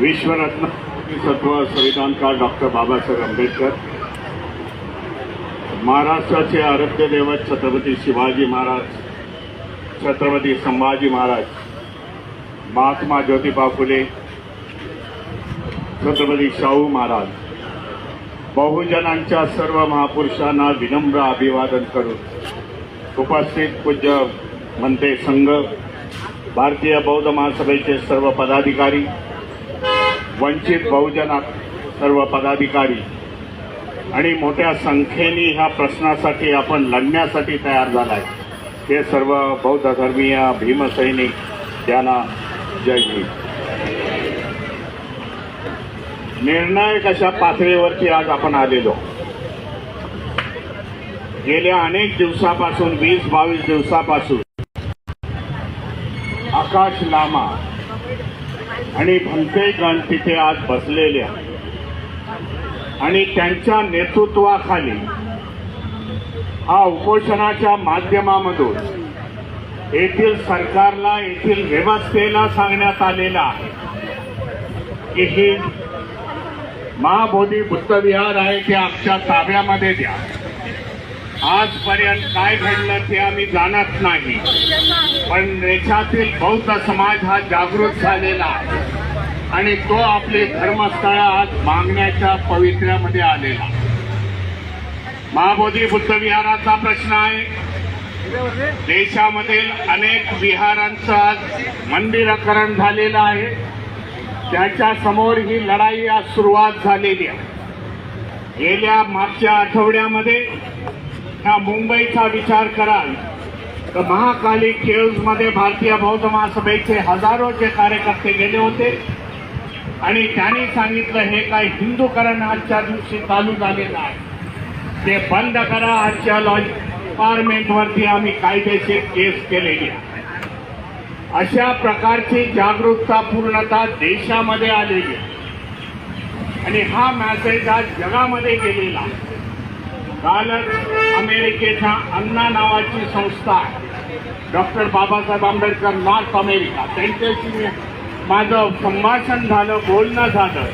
विश्वरत्न सत्व संविधानकार डॉक्टर बाबासाहेब आंबेडकर महाराष्ट्राचे आराध्य दैवत छत्रपती शिवाजी महाराज छत्रपती संभाजी महाराज महात्मा ज्योतिबा फुले छत्रपती शाहू महाराज बहुजनांच्या सर्व महापुरुषांना विनम्र अभिवादन करून उपस्थित पूज्य मंते संघ भारतीय बौद्ध महासभेचे सर्व पदाधिकारी वंचित बहुजन सर्व पदाधिकारी आणि मोठ्या संख्येने ह्या प्रश्नासाठी आपण लढण्यासाठी तयार झालाय. हे सर्व बौद्ध धर्मीय भीमसैनिक त्यांना जय हिंद. निर्णायक अशा पातळीवरती आज आपण आलेलो. गेल्या अनेक दिवसापासून वीस बावीस दिवसापासून आकाश लामा आणि भंतेगण तिथे आज बसलेल्या. आणि त्यांच्या नेतृत्वाखाली हा उपोषणाच्या माध्यमामधून येथील सरकारला येथील व्यवस्थेला सांगण्यात आलेला आहे. की ही महाबोधी बुद्धविहार आहे ते आमच्या ताब्यामध्ये द्या. आजपर्यंत काय घडलं ते आम्ही जाणत नाही. पण देशातील बौद्ध समाज हा जागृत झालेला आहे. आणि तो आपले धर्मस्थळ आज मागण्याच्या पवित्र्यामध्ये आलेला महाबोधी बुद्ध विहाराचा प्रश्न आहे. देशामधील अनेक विहारांचं आज मंदिरकरण झालेलं आहे. त्याच्यासमोर ही लढाई आज सुरुवात झालेली आहे. गेल्या मागच्या आठवड्यामध्ये ह्या मुंबईचा विचार कराल. तर महाकाली केव्जमध्ये भारतीय बौद्ध महासभेचे हजारोचे कार्यकर्ते गेले होते आणि त्यांनी सांगितलं हे काय हिंदूकरण आजच्या दिवशी चालू झालेलं आहे. ते बंद करा आजच्या लॉ डिपार्टमेंटवरती आम्ही कायदेशीर केस केलेली आहे. अशा प्रकारची जागरूकता पूर्णतः देशामध्ये आलेली आणि हा मॅसेज आज जगामध्ये गेलेला आहे. कालच अमेरिकेच्या अन्ना नावाची संस्था आहे. Doctor Babasaheb Ambedkar North America. त्यांच्याशी माझं संभाषण झालं बोलणं झालं.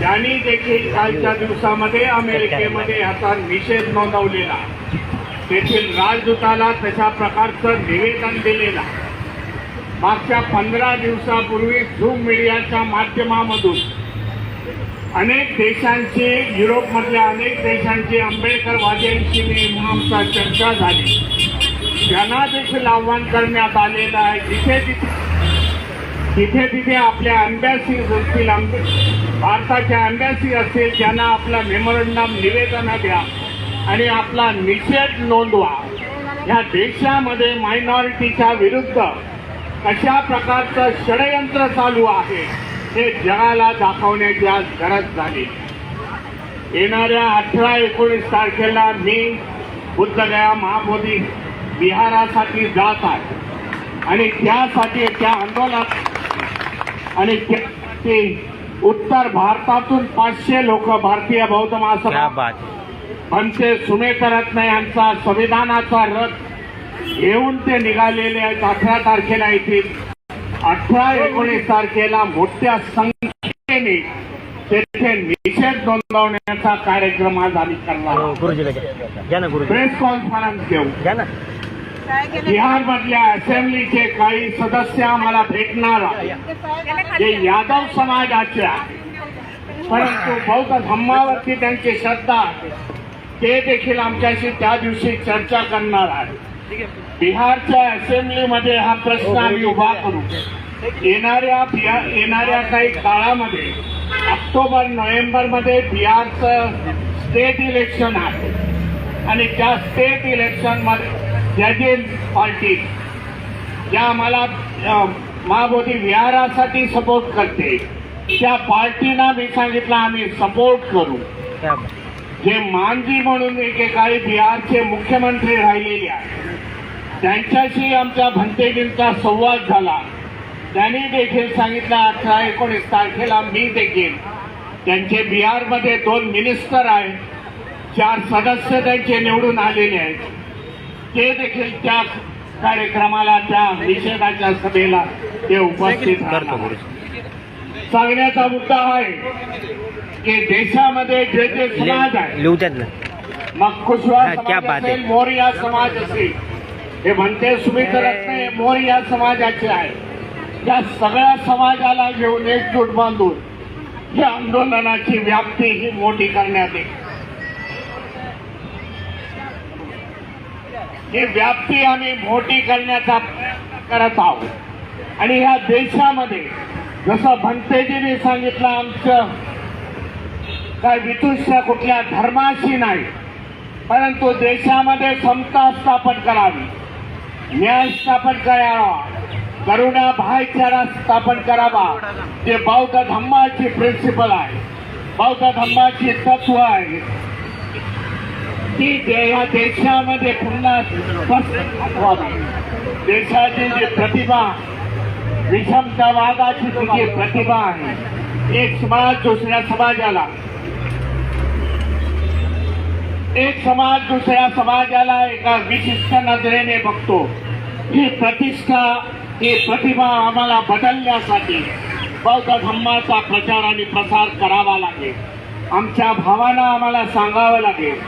त्यांनी देखील कालच्या दिवसामध्ये अमेरिकेमध्ये याचा निषेध नोंदवलेला. तेथील राजदूताला तशा प्रकारचं निवेदन दिलेलं. मागच्या पंधरा दिवसापूर्वी झूम मीडियाच्या माध्यमामधून अनेक देशांचे युरोपमधल्या अनेक देशांचे आंबेडकरवाद्यांशी मी आमचा चर्चा झाली. त्यांना देखील आव्हान करण्यात आलेलं आहे जिथे तिथे तिथे तिथे आपल्या अँबॅसीज असतील आंबे- भारताच्या अँबॅसी असतील त्यांना आपला मेमोरंडम निवेदन द्या आणि आपला निषेध नोंदवा. या देशामध्ये मायनॉरिटीच्या विरुद्ध कशा प्रकारचं षडयंत्र चालू आहे? हे जगाला दाखवण्याची आज गरज झाली. येणाऱ्या अठरा एकोणीस तारखेला मी बुद्धगया महाबोधी विहारासाठी जात आहे. आणि त्यासाठी त्या आंदोलन आणि उत्तर भारतातून पाचशे लोक भारतीय बौद्ध क्या महासभा बात पंचे सुमेकरत्न यांचा संविधानाचा रथ घेऊन ते निघालेले आहेत अठरा तारखेला येतील अठरा एकोणीस तारखेला मोठ्या संख्येने तेथे निषेध नोंदवण्याचा कार्यक्रम आज आम्ही करणार प्रेस कॉन्फरन्स घेऊ घ्या. ना बिहार मधल्या असेंब्लीचे काही सदस्य आम्हाला भेटणार आहेत. जे यादव समाजाचे आहेत परंतु बौद्ध धम्मावरती त्यांची श्रद्धा आहे ते देखील आमच्याशी त्या दिवशी चर्चा करणार आहे. बिहारच्या असेंब्लीमध्ये हा प्रश्न आम्ही उभा करू. येणाऱ्या बिहार येणाऱ्या काही काळामध्ये ऑक्टोबर नोव्हेंबरमध्ये बिहारचं स्टेट इलेक्शन आहे. आणि त्या स्टेट इलेक्शनमध्ये जजील पार्टी ज्या आम्हाला महाबोधी विहारासाठी सपोर्ट करते. त्या पार्टीना मी सांगितलं आम्ही सपोर्ट करू. जे मांझी म्हणून एकेकाळी बिहारचे मुख्यमंत्री राहिलेले आहेत त्यांच्याशी आमच्या भंतेजींचा संवाद झाला. त्यांनी देखील सांगितलं अठरा एकोणीस तारखेला मी देखील त्यांचे बिहारमध्ये दोन मिनिस्टर आहेत. चार सदस्य त्यांचे निवडून आलेले आहेत. ते देखील त्या कार्यक्रमाला त्या निषेधाच्या सभेला ते उपस्थित राहणार. सांगण्याचा मुद्दा आहे की देशामध्ये जे जे समाज आहे मग कुशवा समाज. असेल मोरिया समाज असेल. हे म्हणते सुमित रत्न हे मोरिया समाजाचे आहे. या सगळ्या समाजाला घेऊन एकजूट बांधून या आंदोलनाची व्याप्ती ही मोठी करण्यात येईल. ही व्याप्ती आम्ही मोठी करण्याचा प्रयत्न करत आहोत. आणि या देशामध्ये जसं भंतेजीने सांगितलं आमचं काय वितुष्य कुठल्या धर्माशी नाही परंतु देशामध्ये समता स्थापन करावी. न्याय स्थापन करावा करुणा भाईचारा स्थापन करावा. ते बौद्ध धम्माची प्रिन्सिपल आहे बौद्ध धम्माची तत्व आहे ती दे- या देशामध्ये पुन्हा देशाची जी प्रतिभा विषमतावादाची जी प्रतिभा आहे एक समाज दुसऱ्या समाजाला एक समाज दुसऱ्या समाजाला एका विशिष्ट नजरेने बघतो. ही प्रतिष्ठा ही प्रतिभा आम्हाला बदलण्यासाठी बौद्ध धम्माचा प्रचार आणि प्रसार करावा लागेल. आमच्या भावांना आम्हाला सांगावं लागेल.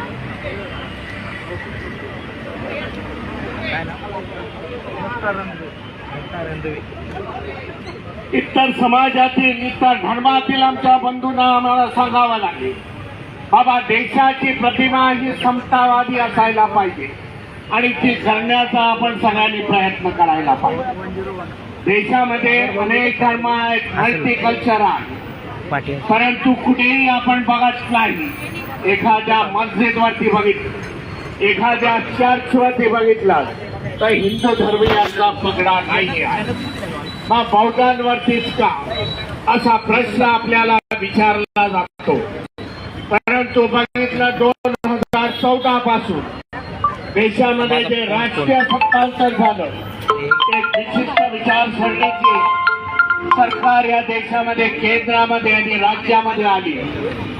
इतर समाजातील इतर धर्मातील आमच्या बंधूंना आम्हाला सांगावं लागेल. बाबा देशाची प्रतिमा ही समतावादी असायला पाहिजे. आणि ती करण्याचा आपण सगळ्यांनी प्रयत्न करायला पाहिजे. देशामध्ये अनेक धर्म आहेत मल्टीकल्चर आहे परंतु कुठेही आपण बघत नाही. एखाद्या मस्जिदवरती बघितलं एखाद्या चर्चवरती बघितलं तर हिंदू धर्मीयांचा पगडा नाही आहे मग बौद्धांवरतीच का? असा प्रश्न आपल्याला विचारला जातो. परंतु बघितलं दोन हजार चौदा पासून देशामध्ये जे राजकीय सत्तांतर झालं एक विशिष्ट विचारसरणीची सरकार या देशामध्ये केंद्रामध्ये आणि राज्यामध्ये आली.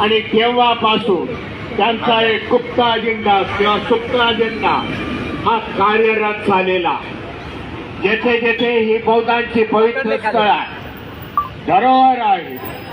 आणि तेव्हापासून त्यांचा एक गुप्त अजेंडा किंवा सुप्त अजेंडा हा कार्यरत झालेला. जेथे जेथे ही बौद्धांची पवित्र स्थळ आहे धरोहर आहे